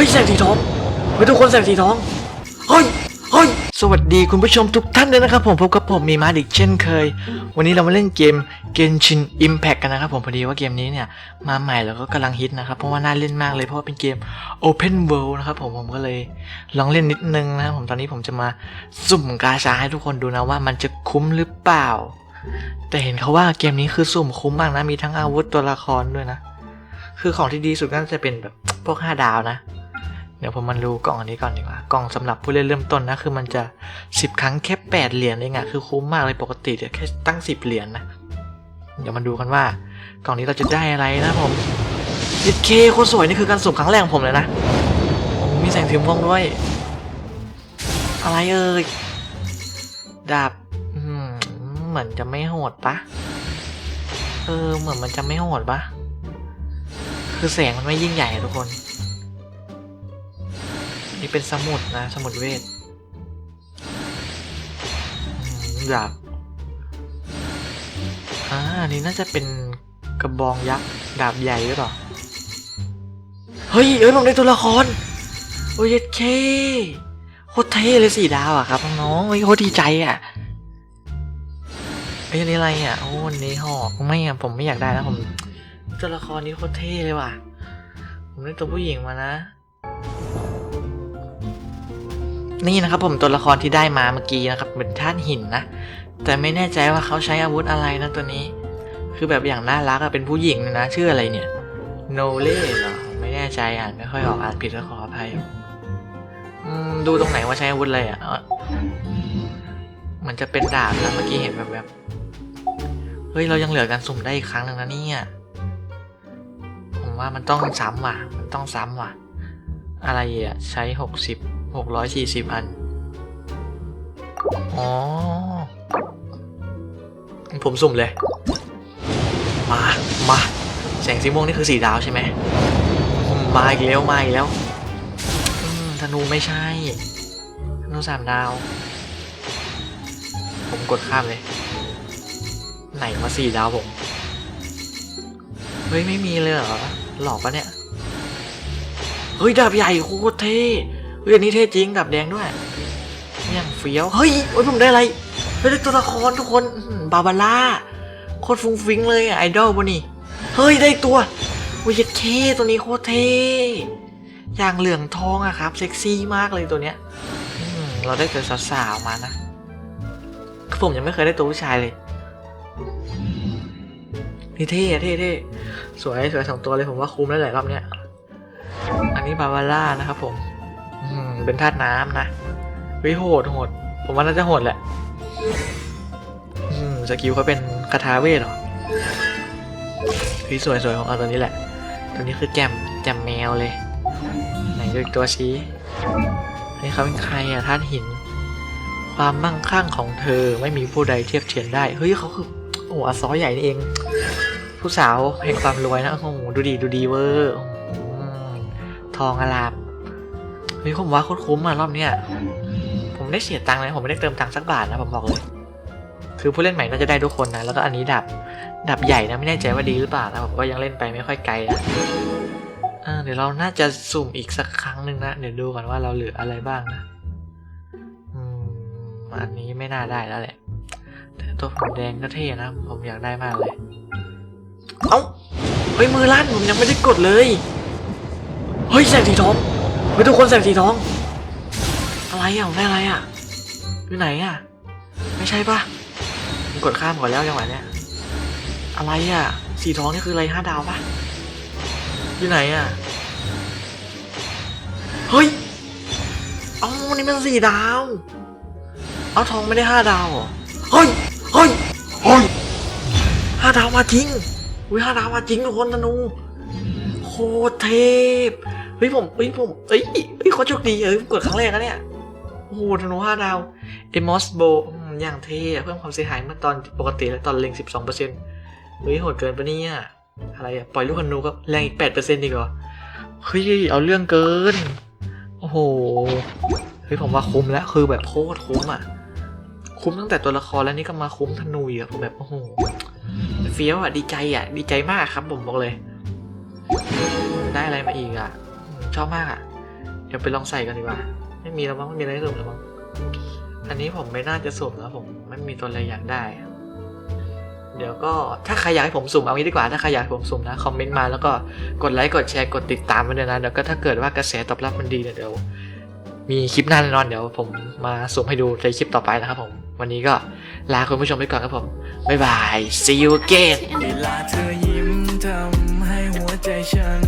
ฮ้ยแสงสีทองเฮ้ยทุกคนแสงสีทองเฮ้ยเฮ้ยสวัสดีคุณผู้ชมทุกท่านเลยนะครับผมพบกับผมมีมาดิกเช่นเคย วันนี้เรามาเล่นเกม Genshin Impact กันนะครับผมพอดีว่าเกมนี้เนี่ยมาใหม่แล้วก็กำลังฮิตนะครับเพราะว่าน่าเล่นมากเลยเพราะว่าเป็นเกม Open World นะครับผมผมก็เลยลองเล่นนิดนึงนะครับผมตอนนี้ผมจะมาสุ่มกาชาให้ทุกคนดูนะว่ามันจะคุ้มหรือเปล่า แต่เห็นเขาว่าเกมนี้คือสุ่มคุ้มมากนะมีทั้งอาวุธตัวละครด้วยนะ คือของที่ดีสุดก็จะเป็นแบบพวก5ดาวนะ เดี๋ยวผมมาดูกล่องอันนี้ก่อนดีกว่า กล่องสำหรับผู้เล่นเริ่มต้นนะ คือมันจะ 10 ครั้งแค่ 8 เหรียญเองอะคือคุ้มมากเลยปกติเดี๋ยวแค่ตั้ง 10 เหรียญนะ เดี๋ยวมาดูกันว่ากล่องนี้เราจะได้อะไรนะผมยิดเคโคตรสวยนี่คือการสุ่มครั้งแรกของผมเลยนะมีแสงสีม่วงด้วย อะไรเอ่ย ดาบเหมือนจะไม่โหดปะ เออ เหมือนมันจะไม่โหดปะ คือแสงมันไม่ยิ่งใหญ่ทุกคน นี่เป็นสมุดนะ สมุดเวทดาบอ่าอันนี่น่าจะเป็นกระบองยักษ์ดาบใหญ่หรือเปล่า เฮ้ย เอ้ยผมได้ตัวละคร โอ้ยเคโคตรเท่เลยสี่ดาวอะครับน้องเฮ้ยโคตรดีใจอะเอ้ยอะไรอะโอ้อันนี้หอกไม่อะผมไม่อยากได้แล้วผม ตัวละครนี้โคตรเท่เลยว่ะ ผมได้ตัวผู้หญิงมานะ นี่นะครับผมตัวละครที่ได้มาเมื่อกี้นะครับเป็นท่านหินนะ แต่ไม่แน่ใจว่าเขาใช้อาวุธอะไรนะตัวนี้ คือแบบอย่างน่ารักอะเป็นผู้หญิงนะชื่ออะไรเนี่ยโนเล่เหรอไม่แน่ใจอ่านไม่ค่อยออกอ่านผิดก็ขออภัยดูตรงไหนว่าใช้อาวุธอะไรอะมันจะเป็นดาบนะเมื่อกี้เห็นแบบแบบเฮ้ยเรายังเหลือการสุ่มได้อีกครั้งหนึ่งนะเนี่ยผมว่ามันต้องซ้ำว่ะ มันต้องซ้ำว่ะ อะไรอะใช้หกสิบ หกร้อยสี่สิบอัน อ๋อ ผมสุ่มเลย มา มา แสงสีม่วงนี่คือสีดาวใช่ไหม มาอีกแล้ว มาอีกแล้วธนูไม่ใช่ ธนูสามดาว ผมกดข้ามเลย ไหนมาสี่ดาวผม เฮ้ย ไม่มีเลยเหรอ หลอกปะเนี่ย เฮ้ย ดาบใหญ่โคตรเท่ ฮ้ยอันนี้เท่จริงดาบแดงด้วยย่างเฟี้ยว เฮ้ยโอ้ยผมได้อะไรเฮ้ยได้ตัวละครทุกคนบาบาร่าโคตรฟุ้งฟิ้งเลยอะไอดอลปะนี่เฮ้ยได้ตัววิยเคตัวนี้โคตรเท่อย่างเหลืองทองอะครับเซ็กซี่มากเลยตัวเนี้ยเราได้ตัวสาวๆมานะคือผมยังไม่เคยได้ตัวผู้ชายเลยนี่เท่เท่เท่สวยสวยสองตัวเลยผมว่าคุ้มแล้วแหละรอบเนี้ยอันนี้บาบาร่านะครับผม อืม เป็นธาตุน้ำนะวิโหดโหด ผมว่าน่าจะโหดแหละ อืม สกิลเขาเป็นคาถาเวทหรอพี่สวยสวยของเอาตัวนี้แหละ ตัวนี้คือแจมแจมแมวเลย ไหนดูอีกตัวชี้อันนี้เขาเป็นใครอะธาตุหิน ความมั่งคั่งของเธอไม่มีผู้ใดเทียบเทียมได้ เฮ้ยเขาคือ โอ้อซอใหญ่นี่เอง ผู้สาวแห่งความรวยนะ โอ้โห ดูดีดูดีเวอร์ทองอลาม เฮ้ยผมว่าโคตรคุ้มอะรอบเนี้ยผมได้เสียตังค์เลยผมไม่ได้เติมตังค์สักบาทนะผมบอกเลย คือผู้เล่นใหม่น่าจะได้ทุกคนนะ แล้วก็อันนี้ดับ ดับใหญ่นะไม่แน่ใจว่าดีหรือเปล่านะผมก็ยังเล่นไปไม่ค่อยไกลนะเดี๋ยวเราน่าจะสุ่มอีกสักครั้งหนึ่งนะ เดี๋ยวดูก่อนว่าเราเหลืออะไรบ้างนะ อืม อันนี้ไม่น่าได้แล้วแหละ แต่ตัวผมแดงก็เท่นะ ผมอยากได้มากเลย เอ้า เฮ้ยมือลั่นผมยังไม่ได้กดเลย เฮ้ยแสงสีทอง ฮ้ยทุกคนแสงสีทอง อะไรอะผมได้อะไรอะอยู่ไหนอะ ไม่ใช่ปะผมกดข้ามก่อนแล้วจังหวะเนี้ยอะไรอะ สีทองนี่คืออะไรห้าดาวปะอยู่ไหนอะ เฮ้ย เอ้านี่มันสี่ดาว เอาทองไม่ได้ห้าดาวเหรอ เฮ้ย เฮ้ย เฮ้ยห้าดาวมาจริงอุ้ยห้าดาวมาจริงทุกคนธนูโคตรเทพ เฮ้ยผมเฮ้ยผมเอ้ยเฮ้ยโคตรโชคดีเอ้ยผมกดครั้งแรกนะเนี่ยโอ้โหธนูห้าดาวเอมอสโบอย่างเท่เพิ่มความเสียหายเมื่อตอนปกติและตอนเล็ง 12%เฮ้ยโหดเกินปะเนี่ยอะไรอะปล่อยลูกธนูก็แรงอีก 8%อีกเหรอเฮ้ยเอาเรื่องเกิน โอ้โหเฮ้ยผมว่าคุ้มแล้วคือแบบโคตรคุ้มอะ คุ้มตั้งแต่ตัวละครแล้วนี่ก็มาคุ้มธนูอีกอะผมแบบโอ้โหเฟี้ยวอะดีใจอะดีใจมากครับผมบอกเลย ได้อะไรมาอีกอะ ชอบมากอะเดี๋ยวไปลองใส่กันดีกว่า ไม่มีแล้วมั้งไม่มีอะไรให้สุ่มแล้วมั้งอันนี้ผมไม่น่าจะสุ่มแล้วผมไม่มีตัวอะไรอยากได้ เดี๋ยวก็ถ้าใครอยากให้ผมสุ่มเอางี้ดีกว่าถ้าใครอยากให้ผมสุ่มนะคอมเมนต์มาแล้วก็กดไลค์กดแชร์กดติดตามไว้ด้วยนะเดี๋ยวก็ถ้าเกิดว่ากระแสตอบรับมันดีเนี่ยเดี๋ยว มีคลิปหน้าแน่นอนเดี๋ยว ผมมาสุ่มให้ดูในคลิปต่อไปนะครับผมวันนี้ก็ลาคุณผู้ชมไปก่อนครับผม บ๊ายบาย see you again เวลาเธอยิ้มทำให้หัวใจฉัน